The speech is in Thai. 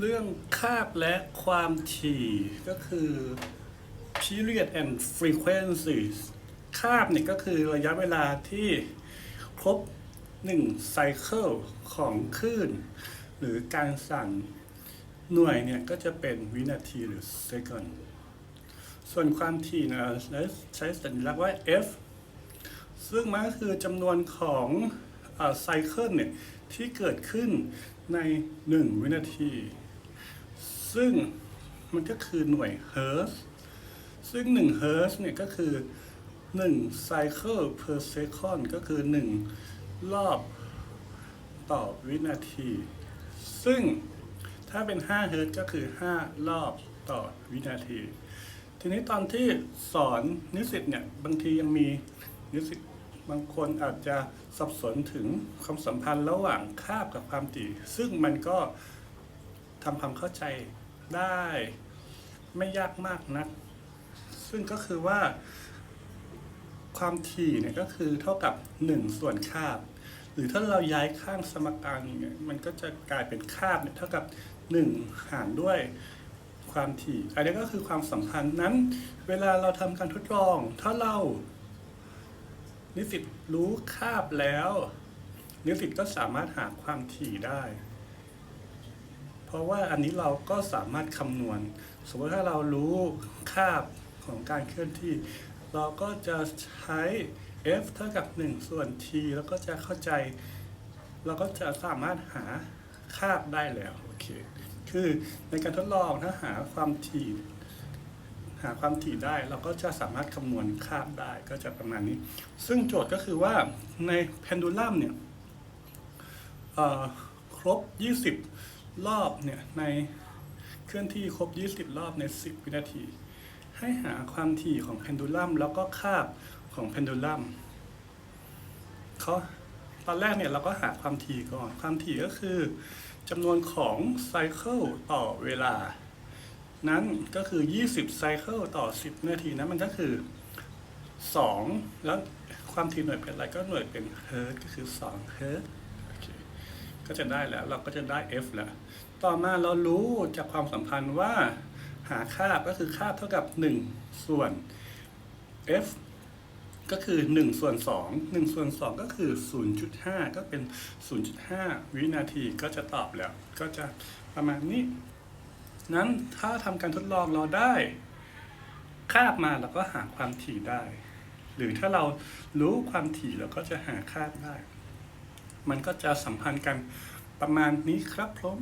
เรื่องคาบและความถี่ก็คือ period and frequencies คาบเนี่ยก็คือระยะเวลาที่ครบ1ไซเคิลของคลื่น หรือการสั่นหน่วยเนี่ยก็จะเป็นวินาทีหรือ second ส่วนความถี่นะใช้สัญลักษณ์ว่า f ซึ่งมันก็คือจำนวนของไซเคิลเนี่ยที่เกิดขึ้นใน 1 วินาที ซึ่งมันก็คือหน่วยเฮิร์ตซ์ซึ่ง1เฮิร์ตซ์เนี่ยก็คือ1 cycle per second ก็คือ 1 รอบต่อวินาที ซึ่งถ้าเป็น5เฮิร์ตซ์ก็คือ 5 รอบต่อวินาที ทีนี้ตอนที่สอนนิสิตเนี่ยบางทียังมีนิสิตบางคนอาจจะสับสนถึงความสัมพันธ์ระหว่างคาบกับความถี่ ซึ่งมันก็ทำความเข้าใจ ได้ไม่ยากมากนัก ซึ่งก็คือว่า ความถี่เนี่ยก็คือเท่ากับ 1 ส่วนคาบ หรือถ้าเราย้ายข้างสมการเนี่ยมันก็จะกลายเป็นคาบเนี่ยเท่ากับ 1 หารด้วยความถี่ อันนี้ก็คือความสัมพันธ์นั้น เวลาเราทำการทดลอง ถ้าเรานิสิตรู้คาบแล้ว นิสิตก็สามารถหาความถี่ได้ ราะว่าอันนี้เราก็สามารถคำนวณ สมมติถ้าเรารู้คาบของการเคลื่อนที่ เราก็จะใช้ f เท่ากับ 1 ส่วน t แล้วก็จะเข้าใจ เราก็จะสามารถหาคาบได้แล้วโอเคคือในการทดลองถ้าหาความถี่หาความถี่ได้เราก็จะสามารถคำนวณคาบได้ก็จะประมาณนี้ ซึ่งโจทย์ก็คือว่าในเพนดูลัมเนี่ยเอ่อครบ 20 รอบเนี่ยในเคลื่อนที่ครบ 20 รอบใน 10 วินาที ให้หาความถี่ของเพนดูลัมแล้วก็คาบของเพนดูลัมเขาตอนแรกเนี่ยเราก็หาความถี่ก่อน ความถี่ก็คือจำนวนของไซเคิลต่อเวลา นั้นก็คือ 20 ไซเคิลต่อ 10 นาทีนั้นมันก็คือ 2 แล้วความถี่หน่วยเป็นอะไรก็หน่วยเป็นเฮิร์ตก็คือ2เฮิร์ต ก็จะได้แล้ว เราก็จะได้ f แล้ว ต่อมาเรารู้จากความสัมพันธ์ว่า หาค่าก็คือค่าเท่ากับ 1 ส่วน f ก็คือ 1 ส่วน 2 1 ส่วน 2 ก็คือ 0.5 ก็เป็น 0.5 วินาทีก็จะตอบแล้ว ก็จะประมาณนี้ นั้นถ้าทำการทดลองเราได้ คาบมาเราก็หาความถี่ได้ หรือถ้าเรารู้ความถี่เราก็จะหาคาบได้ มันก็จะสัมพันธ์กันประมาณนี้ครับผม